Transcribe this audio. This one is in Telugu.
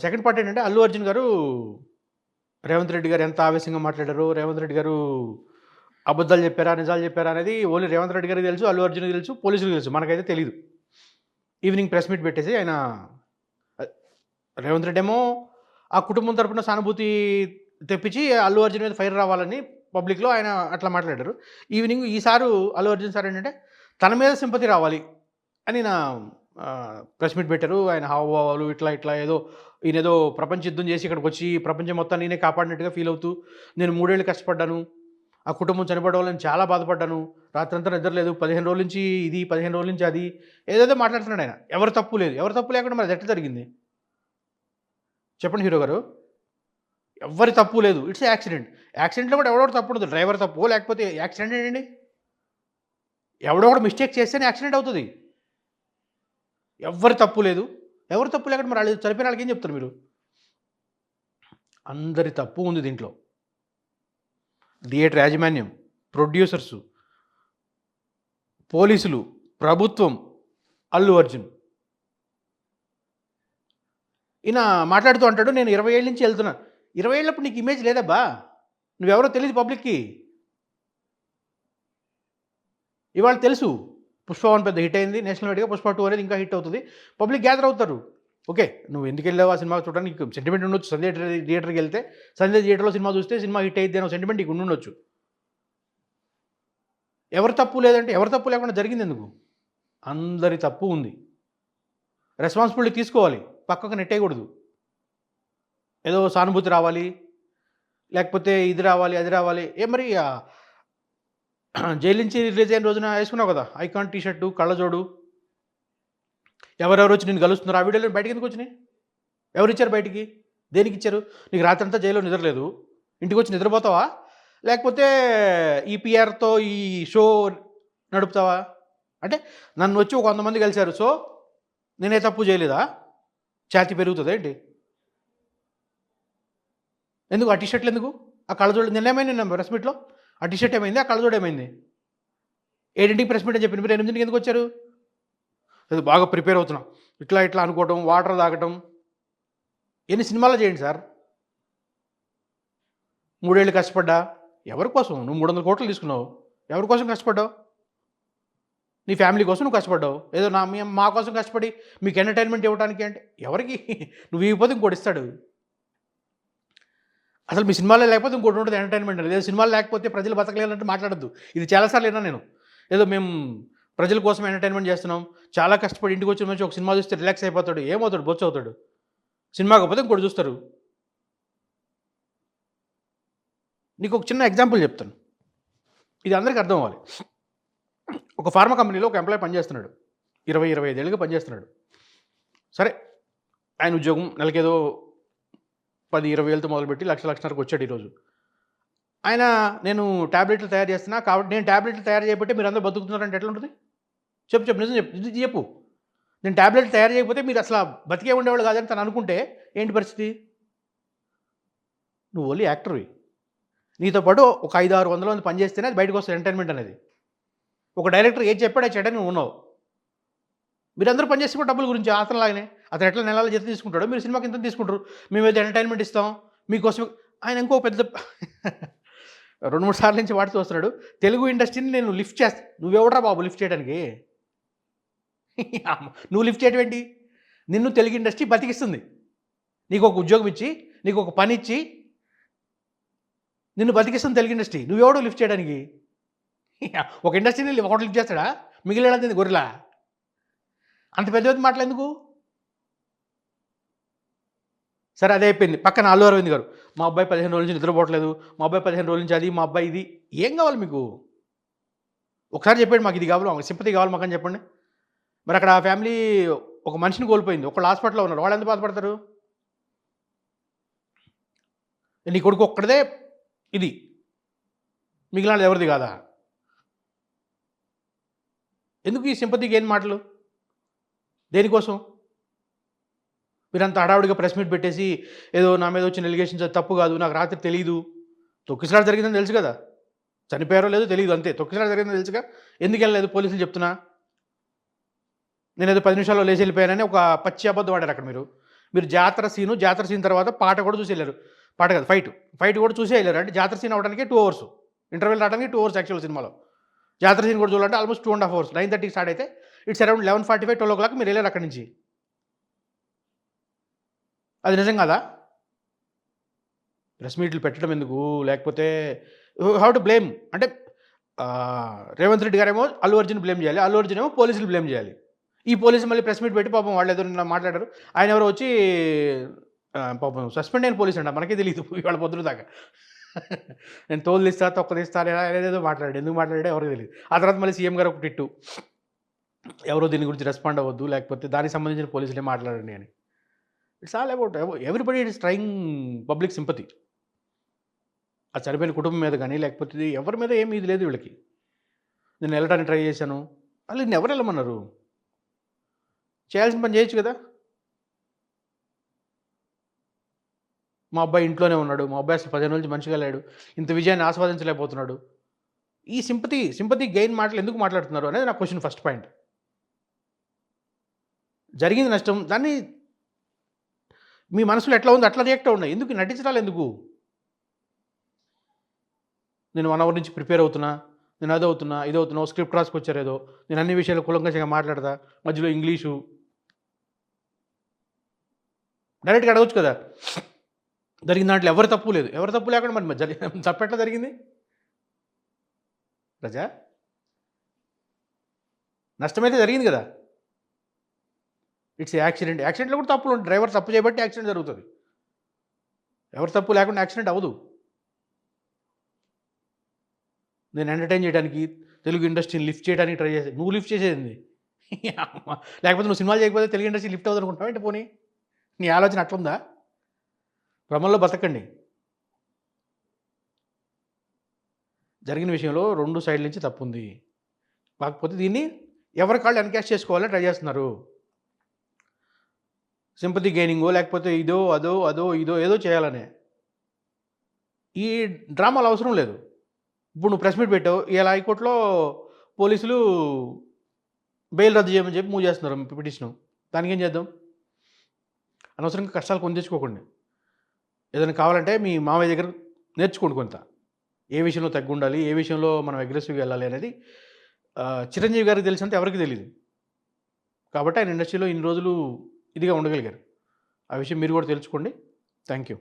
సెకండ్ పార్ట్ ఏంటంటే అల్లు అర్జున్ గారు రేవంత్ రెడ్డి గారు ఎంత ఆవేశంగా మాట్లాడారు రేవంత్ రెడ్డి గారు అబద్ధాలు చెప్పారా నిజాలు చెప్పారా అనేది ఓన్లీ రేవంత్ రెడ్డి గారికి తెలుసు అల్లు అర్జున్ తెలుసు పోలీసులకు తెలుసు మనకైతే తెలియదు ఈవినింగ్ ప్రెస్ మీట్ పెట్టేసి ఆయన రేవంత్ రెడ్డి ఏమో ఆ కుటుంబం తరపున సానుభూతి తెప్పించి అల్లు అర్జున్ మీద ఫైర్ రావాలని పబ్లిక్లో ఆయన అట్లా మాట్లాడారు. ఈవినింగ్ ఈసారి అల్లు అర్జున్ సార్ ఏంటంటే తన మీద సింపతి రావాలి అని నా ప్రెస్ మీట్ పెట్టారు. ఆయన హావభావాలు ఇట్లా ఇట్లా ఏదో ఈయన ఏదో ప్రపంచ యుద్ధం చేసి ఇక్కడికి వచ్చి ప్రపంచం మొత్తం నేనే కాపాడినట్టుగా ఫీల్ అవుతూ నేను మూడేళ్ళు కష్టపడ్డాను. ఆ కుటుంబం చనిపోవడం వల్ల నేను చాలా బాధపడ్డాను. రాత్రంతా నిద్ర లేదు. పదిహేను రోజుల నుంచి ఇది పదిహేను రోజుల నుంచి అది. ఏదైతే మాట్లాడుతున్నాడు ఆయన. ఎవరు తప్పు లేదు. ఎవరు తప్పు లేకుండా మరి అది ఎట్లా జరిగింది? చెప్పండి హీరో గారు. ఎవరి తప్పు లేదు. ఇట్స్ యాక్సిడెంట్ యాక్సిడెంట్లో కూడా ఎవడో తప్పు ఉండదు డ్రైవర్ తప్పు లేకపోతే యాక్సిడెంట్ ఏంటండి? ఎవడో కూడా మిస్టేక్ చేస్తేనే యాక్సిడెంట్ అవుతుంది. ఎవరి తప్పు లేదు. ఎవరు తప్పు లేకుండా మరి వాళ్ళు చనిపోయిన వాళ్ళకి ఏం చెప్తారు మీరు? అందరి తప్పు ఉంది దీంట్లో. థియేటర్ యాజమాన్యం ప్రొడ్యూసర్సు పోలీసులు ప్రభుత్వం అల్లు అర్జున్. ఈయన మాట్లాడుతూ అంటాడు నేను ఇరవై ఏళ్ళ నుంచి వెళ్తున్నా. ఇరవై ఏళ్ళప్పుడు నీకు ఇమేజ్ లేదబ్బా. నువ్వెవరో తెలియదు పబ్లిక్కి ఇవాళ తెలుసు పుష్ప వన్ పెద్ద హిట్ అయింది. నేషనల్ వైడ్గా పుష్ప టూ అనేది ఇంకా హిట్ అవుతుంది. పబ్లిక్ గ్యాదర్ అవుతారు. ఓకే నువ్వు ఎందుకు వెళ్ళావు ఆ సినిమా చూడడానికి సెంటిమెంట్ ఉండొచ్చు. సంజయ్ థియేటర్కి వెళ్తే సంజయ్ థియేటర్లో సినిమా చూస్తే సినిమా హిట్ అయ్యింది అనే సెంటిమెంట్ నీకు ఉండొచ్చు. ఎవరి తప్పు లేదంటే ఎవరి తప్పు లేకుండా జరిగింది ఎందుకు? అందరి తప్పు ఉంది. రెస్పాన్సిబిలిటీ తీసుకోవాలి. పక్కకు నెట్టేయకూడదు ఏదో సానుభూతి రావాలి. లేకపోతే ఇది రావాలి అది రావాలి. ఏ మరి జైలు నుంచి రిలీజ్ అయిన రోజున వేసుకున్నావు కదా? ఐకాన్ టీ షర్టు కళ్ళజోడు. ఎవరెవరు వచ్చి నేను కలుస్తున్నారు? ఆ వీడియోలో బయటకి ఎందుకు వచ్చినాయి? ఎవరు ఇచ్చారు బయటికి? దేనికి ఇచ్చారు? నీకు రాత్రి అంతా జైల్లో నిద్రలేదు. ఇంటికి వచ్చి నిద్రపోతావా? లేకపోతే ఈపీఆర్తో ఈ షో నడుపుతావా? అంటే నన్ను వచ్చి ఒక వంద మంది కలిశారు. సో నేనే తప్పు చేయలేదా? ఛాతి పెరుగుతుందా ఏంటి? ఎందుకు? ఆ టీషర్ట్లు ఎందుకు? ఆ కళ్ళజోడు నిన్నేమైనా ఏమైంది ప్రెస్ మీట్లో ఆ టీషర్ట్ ఏమైంది? ఆ కళ్ళజోడు ఏమైంది? ఏడింటికి ప్రెస్ మీట్ అని చెప్పిన మీరు ఎనిమిదింటికి ఎందుకు వచ్చారు? అది బాగా ప్రిపేర్ అవుతున్నాం. ఇట్లా ఇట్లా అనుకోవటం వాటర్ తాగటం. ఎన్ని సినిమాలు చేయండి సార్? మూడేళ్ళు కష్టపడ్డా? ఎవరి కోసం? నువ్వు మూడు వందల కోట్లు తీసుకున్నావు. ఎవరి కోసం కష్టపడ్డావు? నీ ఫ్యామిలీ కోసం నువ్వు కష్టపడ్డావు. ఏదో నా మా కోసం కష్టపడి మీకు ఎంటర్టైన్మెంట్ ఇవ్వడానికి అంటే ఎవరికి? నువ్వు ఇవ్వకపోతే ఇంకోటి ఇస్తాడు. అసలు మీ సినిమాలో లేకపోతే ఇంకోటి ఉంటుంది ఎంటర్టైన్మెంట్ అనేది. సినిమాలు లేకపోతే ప్రజలు బతకలేదంటే మాట్లాడద్దు. ఇది చాలాసార్లు విన్నా నేను. ఏదో మేము ప్రజల కోసం ఎంటర్టైన్మెంట్ చేస్తున్నాం. చాలా కష్టపడి ఇంటికి వచ్చిన మంచి ఒక సినిమా చూస్తే రిలాక్స్ అయిపోతాడు. ఏమవుతాడు? బొచ్చు అవుతాడు. సినిమా కాకపోతే ఇంకోటి చూస్తారు. నీకు ఒక చిన్న ఎగ్జాంపుల్ చెప్తాను. ఇది అందరికీ అర్థం అవ్వాలి. ఒక ఫార్మా కంపెనీలో ఒక ఎంప్లాయ్ పనిచేస్తున్నాడు. ఇరవై ఇరవై ఐదేళ్ళుగా పనిచేస్తున్నాడు. సరే ఆయన ఉద్యోగం నెలకేదో పది ఇరవై వేలతో మొదలుపెట్టి లక్ష లక్షన్నరకు వచ్చాడు ఈరోజు. ఆయన నేను ట్యాబ్లెట్లు తయారు చేస్తున్నా కాబట్టి నేను ట్యాబ్లెట్లు తయారు చేయబట్టి మీరు అందరూ బతుకుతున్నారంటే ఎట్లా ఉంటుంది? చెప్పు చెప్పు నిజం చెప్పు చెప్పు. నేను ట్యాబ్లెట్లు తయారు చేయకపోతే మీరు అసలు బతికే ఉండేవాళ్ళు కాదని తను అనుకుంటే ఏంటి పరిస్థితి? నువ్వు ఓన్లీ యాక్టర్వి నీతో పాటు ఒక ఐదు ఆరు వందల మంది పనిచేస్తేనే అది బయటకు వస్తుంది ఎంటర్టైన్మెంట్ అనేది. ఒక డైరెక్టర్ ఏం చెప్పాడో చెడ్డ నువ్వు ఉన్నావు. మీరందరూ పనిచేస్తే కూడా డబ్బుల గురించి అతను లాగానే అతను ఎట్లా నెలల జీతం తీసుకుంటాడో? మీరు సినిమాకి ఇంత తీసుకుంటారు? మేము ఏదో ఎంటర్టైన్మెంట్ ఇస్తాం. మీకోసం ఆయన ఇంకో పెద్ద రెండు మూడు సార్లు నుంచి వాడుతూ వస్తున్నాడు. తెలుగు ఇండస్ట్రీని నేను లిఫ్ట్ చేస్తా. నువ్వెవడరా బాబు లిఫ్ట్ చేయడానికి? నువ్వు లిఫ్ట్ చేయడం ఏంటి? నిన్ను తెలుగు ఇండస్ట్రీ బతికిస్తుంది. నీకు ఒక ఉద్యోగం ఇచ్చి నీకు ఒక పని ఇచ్చి నిన్ను బతికిస్తుంది తెలుగు ఇండస్ట్రీ. నువ్వెవడో లిఫ్ట్ చేయడానికి? ఒక ఇండస్ట్రీని ఒకటి లిఫ్ట్ చేస్తాడా? మిగిలినది గొర్రెలా? అంత పెద్ద పెద్ద మాటలు ఎందుకు? సరే అదే అయిపోయింది. పక్కన అల్లు అరవింద్ గారు మా అబ్బాయి పదిహేను రోజుల నుంచి నిద్రపోవట్లేదు మా అబ్బాయి పదిహేను రోజుల నుంచి అది మా అబ్బాయి ఇది ఏం కావాలి మీకు? ఒకసారి చెప్పండి మాకు ఇది కావాలి మాకు సింపతి కావాలి మాకు అని చెప్పండి. మరి అక్కడ ఆ ఫ్యామిలీ ఒక మనిషిని కోల్పోయింది ఒకళ్ళు హాస్పిటల్లో ఉన్నారు. వాళ్ళు ఎంత బాధపడతారు? నీ కొడుకు ఒక్కడదే ఇది మిగిలినది ఎవరిది కాదా? ఎందుకు ఈ సింపతికి ఏం మాటలు? దేనికోసం? మీరంతా హడావుడిగా ప్రెస్ మీట్ పెట్టేసి ఏదో నా మీద వచ్చిన ఎలిగేషన్స్ తప్పు కాదు నాకు రాత్రి తెలియదు తొక్కిసలాట జరిగిందని తెలుసు కదా? చనిపోయారో లేదో తెలియదు అంతే. తొక్కిసలాట జరిగిందని తెలుసుగా? ఎందుకు వెళ్ళలేదు? పోలీసులు చెప్తున్నా? నేను ఏదో పది నిమిషాల్లో లేచి వెళ్ళిపోయానని ఒక పచ్చి అబద్ధం ఆడారు అక్కడ మీరు. మీరు జాతర సీను జాతర సీన్ తర్వాత పాట కూడా చూసి వెళ్ళారు. పాట కాదు ఫైట్ ఫైట్ కూడా చూసి వెళ్ళారు. అంటే జాతర సీన్ అవడానికి టూ అవర్స్ ఇంటర్వెల్ రావడానికి టూ అవర్స్ యాక్చువల్ సినిమాలో జాతర సీన్ కూడా చూడాలంటే almost two and half hours nine థర్టీకి స్టార్ట్ అయితే it's around eleven forty five twelve o'clock మీరు వెళ్ళారు అక్కడి నుంచి. అది నిజం కదా? ప్రెస్ మీట్లు పెట్టడం ఎందుకు? లేకపోతే హౌ టు బ్లేమ్? అంటే రేవంత్ రెడ్డి గారేమో అల్లు అర్జున్ బ్లేమ్ చేయాలి అల్లు అర్జున్ ఏమో పోలీసులు బ్లేమ్ చేయాలి. ఈ పోలీసు మళ్ళీ ప్రెస్ మీట్ పెట్టి పాపం వాళ్ళు ఎదురు మాట్లాడారు ఆయన ఎవరో వచ్చి పాపం సస్పెండ్ అయిన పోలీసు అంట మనకే తెలియదు ఇవాళ పొద్దున దాకా. నేను తోలు తీస్తా తొక్క తీస్తా అని మాట్లాడాడు ఎందుకు మాట్లాడాడో ఎవరికి తెలియదు ఆ తర్వాత మళ్ళీ సీఎం గారు ఒక టిట్టు ఎవరో దీని గురించి రెస్పాండ్ అవ్వద్దు లేకపోతే దానికి సంబంధించిన పోలీసులే మాట్లాడండి అని. It's all about everybody it's trying public sympathy ఆ చనిపోయిన కుటుంబం మీద కానీ లేకపోతే ఇది ఎవరి మీద ఏమీ ఇది లేదు వీళ్ళకి. నేను వెళ్ళడానికి ట్రై చేశాను. వాళ్ళు నేను ఎవరు వెళ్ళమన్నారు? చేయాల్సిన పని చేయొచ్చు కదా? మా అబ్బాయి ఇంట్లోనే ఉన్నాడు. మా అబ్బాయి అసలు పదిహేను నుంచి మంచిగా లేడు. ఇంత విజయాన్ని ఆస్వాదించలేకపోతున్నాడు. ఈ సింపతి సింపతి గెయిన్ మాటలు ఎందుకు మాట్లాడుతున్నారు అనేది నా క్వశ్చన్ ఫస్ట్ పాయింట్. జరిగింది నష్టం. దాన్ని మీ మనసులో ఎట్లా ఉంది అట్లా రియాక్ట్ అవ్వండి ఎందుకు నటించడాలి ఎందుకు? నేను వన్ అవర్ నుంచి ప్రిపేర్ అవుతున్నా నేను అది ఇదవుతున్నా ఇది స్క్రిప్ట్ రాసుకొచ్చారు ఏదో నేను అన్ని విషయాలు కులంకషంగా మాట్లాడతా మధ్యలో ఇంగ్లీషు. డైరెక్ట్గా అడగచ్చు కదా. జరిగిన దాంట్లో ఎవరు తప్పు లేదు. ఎవరు తప్పు లేకుండా మరి మధ్య తప్పు ఎట్లా జరిగింది? రజా? నష్టమైతే జరిగింది కదా. It's accident. యాక్సిడెంట్లో కూడా తప్పులు ఉంటాయి. డ్రైవర్ తప్పు చేయబట్టి యాక్సిడెంట్ జరుగుతుంది. ఎవరు తప్పు లేకుండా యాక్సిడెంట్ అవ్వదు. నేను ఎంటర్టైన్ చేయడానికి తెలుగు ఇండస్ట్రీని లిఫ్ట్ చేయడానికి ట్రై చేసి నువ్వు లిఫ్ట్ చేసేది లేకపోతే నువ్వు సినిమాలు చేయకపోతే తెలుగు ఇండస్ట్రీ లిఫ్ట్ అవుతుంది అనుకుంటావు ఏంటి పోనీ? నీ ఆలోచన అట్లుందా? భ్రమంలో బతకండి. జరిగిన విషయంలో రెండు సైడ్ల నుంచి తప్పు ఉంది కాకపోతే దీన్ని ఎవరి కాళ్ళు ఎన్కాష్ చేసుకోవాలని ట్రై చేస్తున్నారు. సింపతి గెయినింగో లేకపోతే ఇదో అదో అదో ఇదో ఏదో చేయాలనే. ఈ డ్రామాలు అవసరం లేదు. ఇప్పుడు నువ్వు ప్రెస్ మీట్ పెట్టావు ఇలా హైకోర్టులో పోలీసులు బెయిల్ రద్దు చేయమని చెప్పి మూవ్ చేస్తున్నారు పిటిషన్. దానికి ఏం చేద్దాం? అనవసరంగా కష్టాలు కొని తెచ్చుకోకండి. ఏదైనా కావాలంటే మీ మామయ్య దగ్గర నేర్చుకోండి కొంత. ఏ విషయంలో తగ్గి ఉండాలి ఏ విషయంలో మనం అగ్రెసివ్గా వెళ్ళాలి అనేది చిరంజీవి గారికి తెలిసినంత ఎవరికి తెలియదు కాబట్టి ఆయన ఇండస్ట్రీలో ఇన్ని రోజులు ఇదిగా ఉండగలిగారు. ఆ విషయం మీరు కూడా తెలుసుకోండి. Thank you